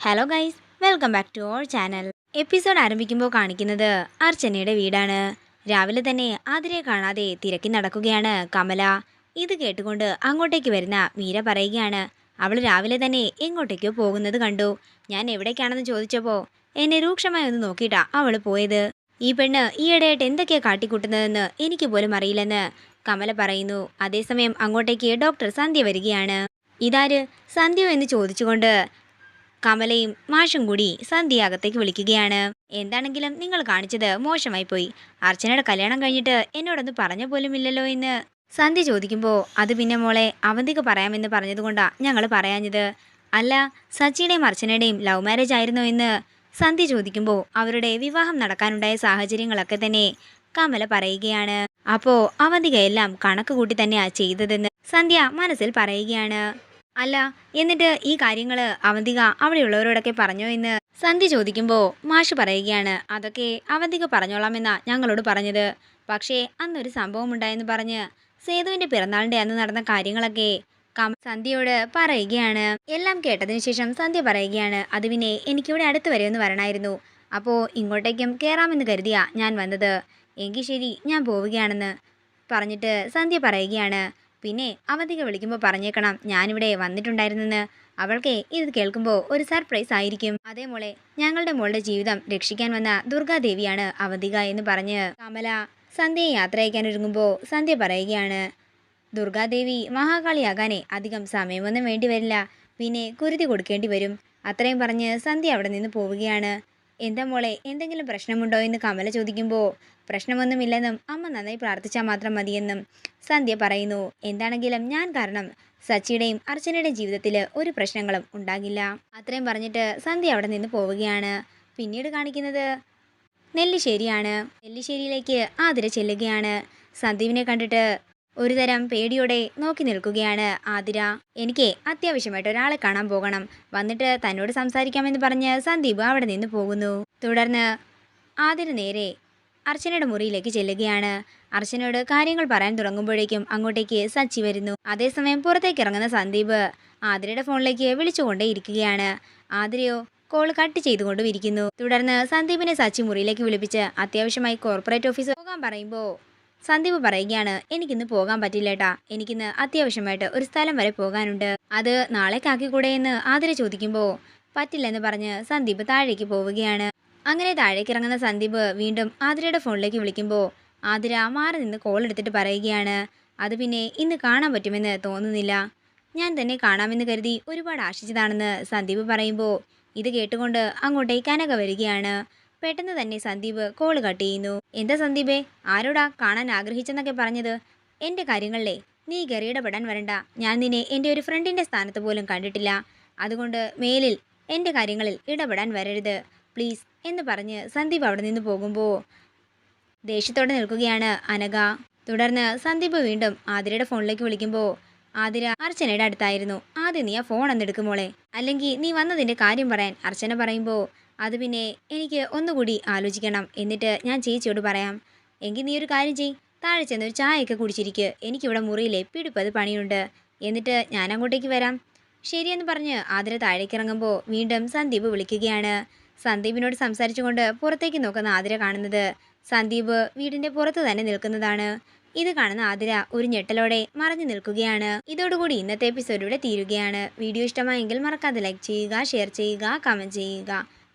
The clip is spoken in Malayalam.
Hello guys welcome back to our channel episode ആരംഭിക്കുമ്പോൾ കാണിക്കുന്നത് അർച്ചനയുടെ വീടാണ്. രാവിലെ തന്നെ ആതിരെ കാണാതെ തിരക്കി നടക്കുകയാണ് കമല. ഇത് കേട്ടുകൊണ്ട് അങ്ങോട്ടേക്ക് വരുന്ന മീര പറയുകയാണ് അവൾ രാവിലെ തന്നെ എങ്ങോട്ടേക്കോ പോകുന്നത് കണ്ടു. ഞാൻ എവിടേക്കാണെന്ന് ചോദിച്ചപ്പോൾ എന്നെ രൂക്ഷമായി ഒന്ന് നോക്കിയിട്ടാ അവൾ പോയത്. ഈ പെണ്ണ് ഈയിടെയായിട്ട് എന്തൊക്കെയാണ് കാട്ടിക്കൂട്ടുന്നതെന്ന് എനിക്ക് പോലും അറിയില്ലെന്ന് കമല പറയുന്നു. അതേസമയം അങ്ങോട്ടേക്ക് ഡോക്ടർ സന്ധ്യ വരികയാണ്. ഇതാര്? സന്ധ്യ എന്ന് ചോദിച്ചുകൊണ്ട് കമലയും മാഷും കൂടി സന്ധ്യ അകത്തേക്ക് വിളിക്കുകയാണ്. എന്താണെങ്കിലും നിങ്ങൾ കാണിച്ചത് മോശമായി പോയി. അർച്ചനയുടെ കല്യാണം കഴിഞ്ഞിട്ട് എന്നോടൊന്ന് പറഞ്ഞ പോലും ഇല്ലല്ലോ എന്ന്. സന്ധ്യ ചോദിക്കുമ്പോൾ അത് പിന്നെ മോളെ അവന്തിക്ക് പറയാമെന്ന് പറഞ്ഞതുകൊണ്ടാണ് ഞങ്ങൾ പറയാഞ്ഞത്. അല്ല സച്ചിയുടെയും അർച്ചനയുടെയും ലവ് മാരേജ് ആയിരുന്നോ എന്ന്? സന്ധ്യ ചോദിക്കുമ്പോൾ അവരുടെ വിവാഹം നടക്കാനുണ്ടായ സാഹചര്യങ്ങളൊക്കെ തന്നെ കമല പറയുകയാണ്. അപ്പോ അവന്തിക എല്ലാം കണക്ക് കൂട്ടി തന്നെയാ ചെയ്തതെന്ന് സന്ധ്യ മനസ്സിൽ പറയുകയാണ്. അല്ല എന്നിട്ട് ഈ കാര്യങ്ങൾ അവന്തിക അവിടെയുള്ളവരോടൊക്കെ പറഞ്ഞോ എന്ന് സന്ധി ചോദിക്കുമ്പോൾ മാഷ് പറയുകയാണ് അതൊക്കെ അവന്തിക പറഞ്ഞോളാമെന്നാ ഞങ്ങളോട് പറഞ്ഞത്. പക്ഷേ അന്നൊരു സംഭവം ഉണ്ടായെന്ന് പറഞ്ഞ് സേതുവിന്റെ പിറന്നാളിന്റെ അന്ന് നടന്ന കാര്യങ്ങളൊക്കെ കം സന്ധ്യയോട് പറയുകയാണ്. എല്ലാം കേട്ടതിന് ശേഷം സന്ധ്യ പറയുകയാണ് അത് പിന്നെ എനിക്കിവിടെ അടുത്ത് വരെ ഒന്ന് വരണമായിരുന്നു അപ്പോൾ ഇങ്ങോട്ടേക്കും കയറാമെന്ന് കരുതിയാ ഞാൻ വന്നത്. എങ്കിൽ ശരി ഞാൻ പോവുകയാണെന്ന് പറഞ്ഞിട്ട് സന്ധ്യ പറയുകയാണ് പിന്നെ അവധിക വിളിക്കുമ്പോൾ പറഞ്ഞേക്കണം ഞാനിവിടെ വന്നിട്ടുണ്ടായിരുന്നെന്ന്. അവൾക്ക് ഇത് കേൾക്കുമ്പോൾ ഒരു സർപ്രൈസ് ആയിരിക്കും. അതേ മോളെ ഞങ്ങളുടെ മോളുടെ ജീവിതം രക്ഷിക്കാൻ വന്ന ദുർഗാദേവിയാണ് അവധിക എന്ന് പറഞ്ഞ് കമല സന്ധ്യയെ യാത്ര അയക്കാൻ ഒരുങ്ങുമ്പോൾ സന്ധ്യ പറയുകയാണ് ദുർഗാദേവി മഹാകാളിയാകാനേ അധികം സമയമൊന്നും വേണ്ടി വരില്ല. പിന്നെ കുരുതി കൊടുക്കേണ്ടി വരും. അത്രയും പറഞ്ഞ് സന്ധ്യ അവിടെ നിന്ന് പോവുകയാണ്. എന്താ മോളെ എന്തെങ്കിലും പ്രശ്നമുണ്ടോ എന്ന് കമല ചോദിക്കുമ്പോൾ പ്രശ്നമൊന്നുമില്ലെന്നും അമ്മ നന്നായി പ്രാർത്ഥിച്ചാൽ മാത്രം മതിയെന്നും സന്ധ്യ പറയുന്നു. എന്താണെങ്കിലും ഞാൻ കാരണം സച്ചിയുടെയും അർച്ചനയുടെയും ജീവിതത്തിൽ ഒരു പ്രശ്നങ്ങളും ഉണ്ടാകില്ല. അത്രയും പറഞ്ഞിട്ട് സന്ധ്യ അവിടെ നിന്ന് പോവുകയാണ്. പിന്നീട് കാണിക്കുന്നത് നെല്ലിശ്ശേരിയാണ്. നെല്ലിശ്ശേരിയിലേക്ക് ആതിര ചെല്ലുകയാണ്. സന്ദീപിനെ കണ്ടിട്ട് ഒരു തരം പേടിയോടെ നോക്കി നിൽക്കുകയാണ് ആതിര. എനിക്ക് അത്യാവശ്യമായിട്ട് ഒരാളെ കാണാൻ പോകണം. വന്നിട്ട് തന്നോട് സംസാരിക്കാമെന്ന് പറഞ്ഞ് സന്ദീപ് അവിടെ നിന്ന് പോകുന്നു. തുടർന്ന് ആതിര നേരെ അർച്ചനയുടെ മുറിയിലേക്ക് ചെല്ലുകയാണ്. അർച്ചനയോട് കാര്യങ്ങൾ പറയാൻ തുടങ്ങുമ്പോഴേക്കും അങ്ങോട്ടേക്ക് സച്ചി വരുന്നു. അതേസമയം പുറത്തേക്ക് ഇറങ്ങുന്ന സന്ദീപ് ആതിരയുടെ ഫോണിലേക്ക് വിളിച്ചുകൊണ്ടേ ഇരിക്കുകയാണ്. ആതിരയോ കോൾ കട്ട് ചെയ്തുകൊണ്ടും ഇരിക്കുന്നു. തുടർന്ന് സന്ദീപിനെ സച്ചി മുറിയിലേക്ക് വിളിപ്പിച്ച് അത്യാവശ്യമായി കോർപ്പറേറ്റ് ഓഫീസ് പോകാൻ പറയുമ്പോൾ സന്ദീപ് പറയുകയാണ് എനിക്കിന്ന് പോകാൻ പറ്റില്ലേട്ടാ എനിക്കിന്ന് അത്യാവശ്യമായിട്ട് ഒരു സ്ഥലം വരെ പോകാനുണ്ട്. അത് നാളേക്കാക്കിക്കൂടെ എന്ന് ആതിര ചോദിക്കുമ്പോൾ പറ്റില്ലെന്ന് പറഞ്ഞ് സന്ദീപ് താഴേക്ക് പോവുകയാണ്. അങ്ങനെ താഴേക്ക് ഇറങ്ങുന്ന സന്ദീപ് വീണ്ടും ആതിരയുടെ ഫോണിലേക്ക് വിളിക്കുമ്പോൾ ആതിര മാറി നിന്ന് കോൾ എടുത്തിട്ട് പറയുകയാണ് അത് പിന്നെ ഇന്ന് കാണാൻ പറ്റുമെന്ന് തോന്നുന്നില്ല. ഞാൻ തന്നെ കാണാമെന്ന് കരുതി ഒരുപാട് ആശിച്ചതാണെന്ന് സന്ദീപ് പറയുമ്പോൾ ഇത് കേട്ടുകൊണ്ട് അങ്ങോട്ടേക്ക് കനക വരികയാണ്. പെട്ടെന്ന് തന്നെ സന്ദീപ് കോൾ കട്ട് ചെയ്യുന്നു. എന്താ സന്ദീപേ? ആരോടാ കാണാൻ ആഗ്രഹിച്ചെന്നൊക്കെ പറഞ്ഞത്? എന്റെ കാര്യങ്ങളിലെ നീ കയറിയിടപെടാൻ വരണ്ട. ഞാൻ നിന്നെ എന്റെ ഒരു ഫ്രണ്ടിന്റെ സ്ഥാനത്ത് പോലും കണ്ടിട്ടില്ല. അതുകൊണ്ട് മേലിൽ എന്റെ കാര്യങ്ങളിൽ ഇടപെടാൻ വരരുത്. പ്ലീസ് എന്ന് പറഞ്ഞ് സന്ദീപ് അവിടെ നിന്ന് പോകുമ്പോൾ ദേഷ്യത്തോടെ നിൽക്കുകയാണ് അനഗ തുടർന്ന് സന്ദീപ് വീണ്ടും ആതിരയുടെ ഫോണിലേക്ക് വിളിക്കുമ്പോൾ ആതിര അർച്ചനയുടെ അടുത്തായിരുന്നു. ആദ്യം നീ ആ ഫോൺ അന്നെടുക്കുമോളെ മോളെ. അല്ലെങ്കിൽ നീ വന്നതിന്റെ കാര്യം പറയാൻ അർച്ചന പറയുമ്പോൾ അത് പിന്നെ എനിക്ക് ഒന്നുകൂടി ആലോചിക്കണം. എന്നിട്ട് ഞാൻ ചേച്ചിയോട് പറയാം എങ്കിൽ നീ ഒരു കാര്യം ചെയ് താഴെ ചെന്ന് ഒരു ചായയൊക്കെ കുടിച്ചിരിക്കുക എനിക്കിവിടെ മുറിയിലെ പിടിപ്പത് പണിയുണ്ട്. എന്നിട്ട് ഞാൻ അങ്ങോട്ടേക്ക് വരാം. ശരിയെന്ന് പറഞ്ഞ് ആതിര താഴേക്ക് ഇറങ്ങുമ്പോൾ വീണ്ടും സന്ദീപ് വിളിക്കുകയാണ്. സന്ദീപിനോട് സംസാരിച്ചുകൊണ്ട് പുറത്തേക്ക് നോക്കുന്ന ആതിര കാണുന്നത് സന്ദീപ് വീടിന്റെ പുറത്ത് തന്നെ നിൽക്കുന്നതാണ്. ഇത് കാണുന്ന ആതിര ഒരു ഞെട്ടലോടെ മറഞ്ഞു നിൽക്കുകയാണ്. ഇതോടുകൂടി ഇന്നത്തെ എപ്പിസോഡ് ഇവിടെ തീരുകയാണ്. വീഡിയോ ഇഷ്ടമായെങ്കിൽ മറക്കാതെ ലൈക്ക് ചെയ്യുക ഷെയർ ചെയ്യുക കമന്റ് ചെയ്യുക.